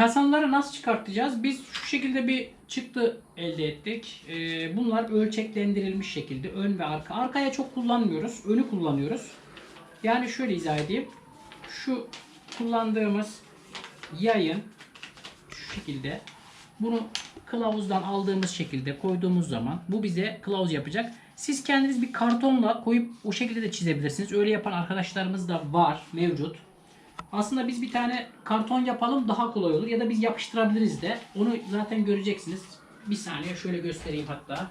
Kasanları nasıl çıkartacağız? Biz şu şekilde bir çıktı elde ettik. Ee, bunlar ölçeklendirilmiş şekilde ön ve arka. Arkaya çok kullanmıyoruz. Önü kullanıyoruz. Yani şöyle izah edeyim. Şu kullandığımız yayın şu şekilde bunu kılavuzdan aldığımız şekilde koyduğumuz zaman bu bize kılavuz yapacak. Siz kendiniz bir kartonla koyup o şekilde de çizebilirsiniz. Öyle yapan arkadaşlarımız da var, mevcut. Aslında biz bir tane karton yapalım daha kolay olur ya da biz yapıştırabiliriz de. Onu zaten göreceksiniz. Bir saniye şöyle göstereyim hatta.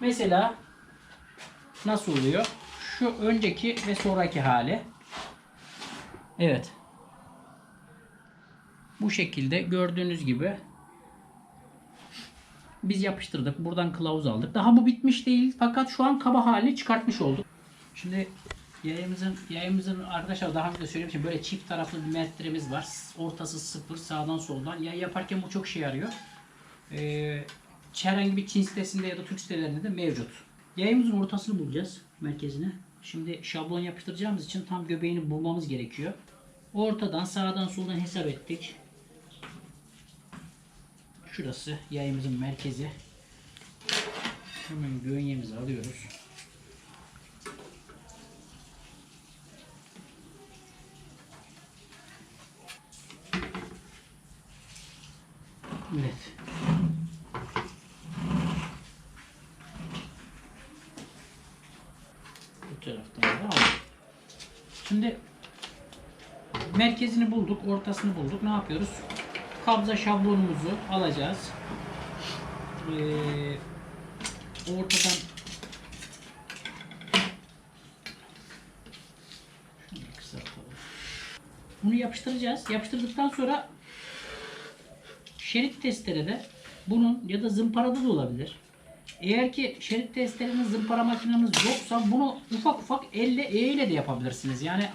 Mesela nasıl oluyor? Şu önceki ve sonraki hali. Evet. Bu şekilde gördüğünüz gibi biz yapıştırdık. Buradan kılavuz aldık. Daha bu bitmiş değil. Fakat şu an kaba halini çıkartmış olduk. Şimdi yayımızın yayımızın arkadaşlar daha önce de söylemiştim. Böyle çift taraflı bir metremiz var. Ortası sıfır sağdan soldan. Yay yaparken bu çok şey yarıyor. Ee, herhangi bir Çin sitesinde ya da Türk sitelerinde de mevcut. Yayımızın ortasını bulacağız. Merkezine. Şimdi şablon yapıştıracağımız için tam göbeğini bulmamız gerekiyor. Ortadan sağdan soldan hesap ettik. Şurası yayımızın merkezi. Hemen göğeğimizi alıyoruz. Evet. Bu taraftan da aldık. Şimdi merkezini bulduk, ortasını bulduk. Ne yapıyoruz? Kabza şablonumuzu alacağız. Ee, ortadan. Bunu yapıştıracağız. Yapıştırdıktan sonra şerit testerede bunun ya da zımparada da olabilir. Eğer ki şerit testerinin zımpara makineniz yoksa bunu ufak ufak elle E ile de yapabilirsiniz. Yani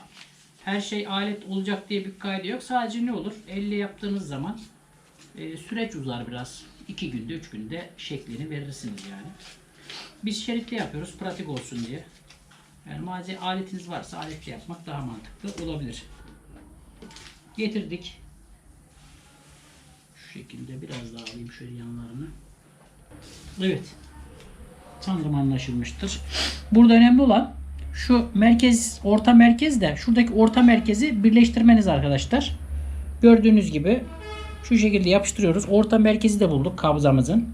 her şey alet olacak diye bir kaydı yok. Sadece ne olur? Elle yaptığınız zaman e, süreç uzar biraz. 2 günde 3 günde şeklini verirsiniz yani. Biz şeritle yapıyoruz pratik olsun diye. Yani malzeme aletiniz varsa aletle yapmak daha mantıklı olabilir. Getirdik. Şu şekilde biraz daha alayım şöyle yanlarını. Evet. Sanırım anlaşılmıştır. Burada önemli olan şu merkez, orta merkez de şuradaki orta merkezi birleştirmeniz arkadaşlar. Gördüğünüz gibi şu şekilde yapıştırıyoruz. Orta merkezi de bulduk kabzamızın.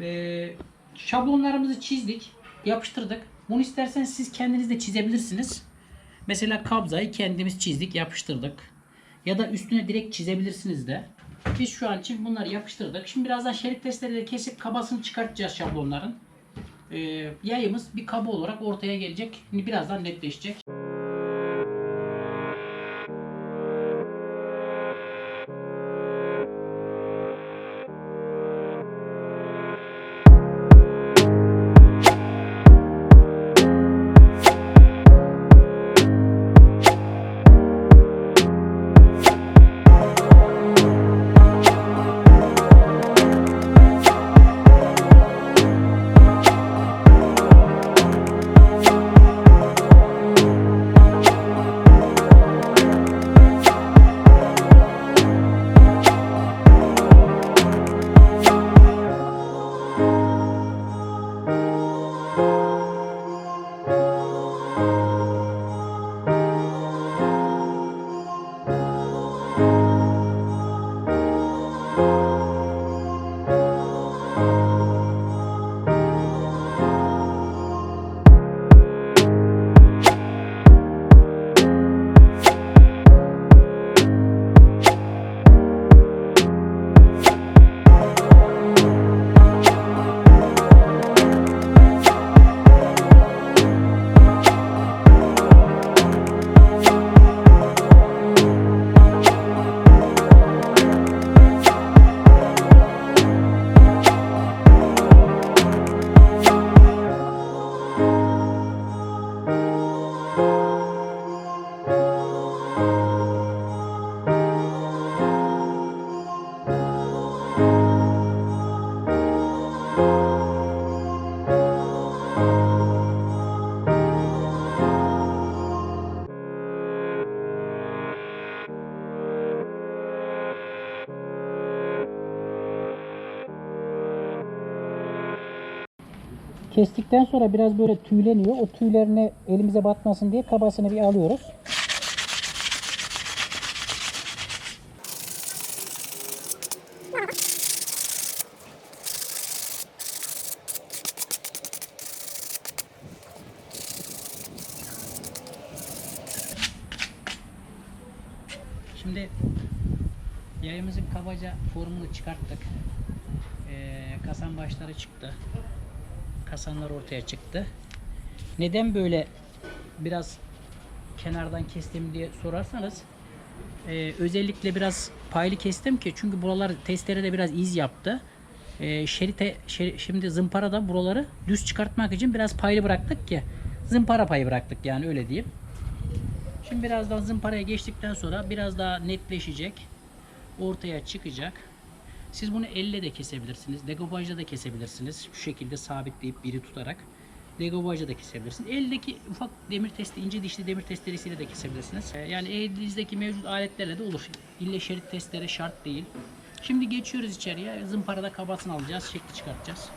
Ve şablonlarımızı çizdik, yapıştırdık. Bunu isterseniz siz kendiniz de çizebilirsiniz. Mesela kabzayı kendimiz çizdik, yapıştırdık. Ya da üstüne direkt çizebilirsiniz de. Biz şu an için bunları yapıştırdık. Şimdi birazdan şerit testleri de kesip kabasını çıkartacağız şablonların. Ee, yayımız bir kaba olarak ortaya gelecek. Şimdi birazdan netleşecek. Kestikten sonra biraz böyle tüyleniyor. O tüylerini elimize batmasın diye kabasını bir alıyoruz. Şimdi yayımızın kabaca formunu çıkarttık. Ee, kasan başları çıktı. Kasanlar ortaya çıktı. Neden böyle biraz kenardan kestim diye sorarsanız e, özellikle biraz paylı kestim ki çünkü buralar testere biraz iz yaptı. E, şerite şeri- şimdi zımparada buraları düz çıkartmak için biraz paylı bıraktık ki zımpara payı bıraktık yani öyle diyeyim. Şimdi birazdan zımparaya geçtikten sonra biraz daha netleşecek. Ortaya çıkacak. Siz bunu elle de kesebilirsiniz. Degobajla da kesebilirsiniz. Şu şekilde sabitleyip biri tutarak. Degobajla da kesebilirsiniz. Eldeki ufak demir testi, ince dişli demir testeresiyle de kesebilirsiniz. Ee, Yani elinizdeki mevcut aletlerle de olur. İlle şerit testere şart değil. Şimdi geçiyoruz içeriye. Zımparada kabasını alacağız. Şekli çıkartacağız.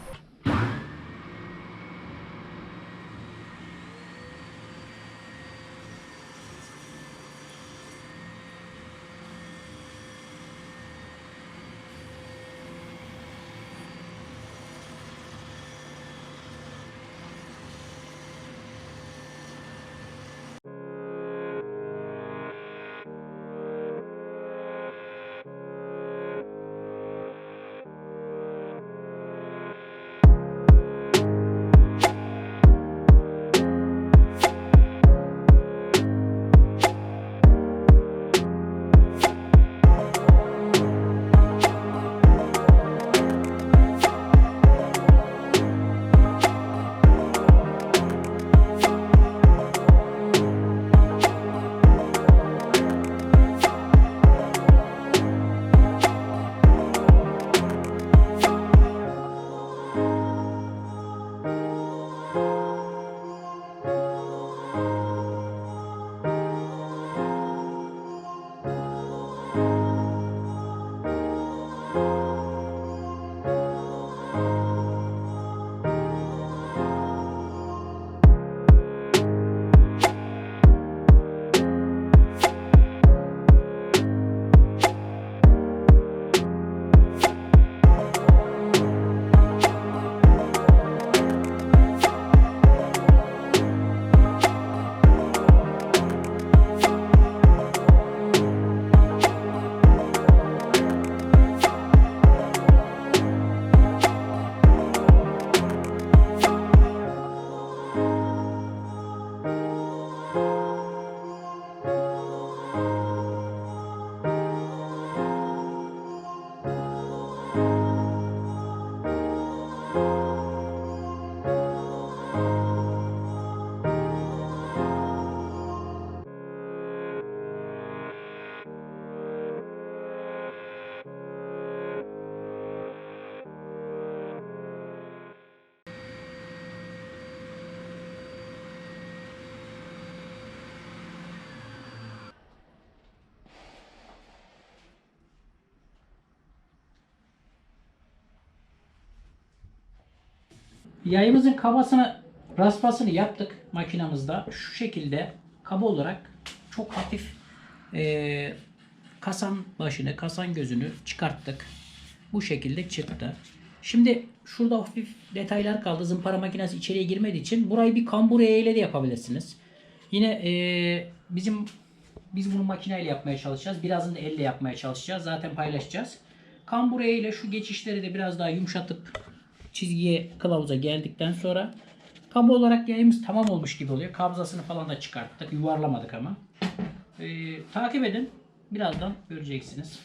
Yayımızın kabasını, raspasını yaptık makinamızda. Şu şekilde kaba olarak çok hafif eee, kasan başını, kasan gözünü çıkarttık. Bu şekilde çıktı. Şimdi şurada hafif detaylar kaldı. Zımpara makinesi içeriye girmediği için burayı bir kambure ile de yapabilirsiniz. Yine eee, bizim biz bunu makineyle yapmaya çalışacağız. Birazını da elle yapmaya çalışacağız. Zaten paylaşacağız. Kambure ile şu geçişleri de biraz daha yumuşatıp çizgiye kılavuza geldikten sonra kaba olarak yayımız tamam olmuş gibi oluyor. Kabzasını falan da çıkarttık. Yuvarlamadık ama. Ee, takip edin. Birazdan göreceksiniz.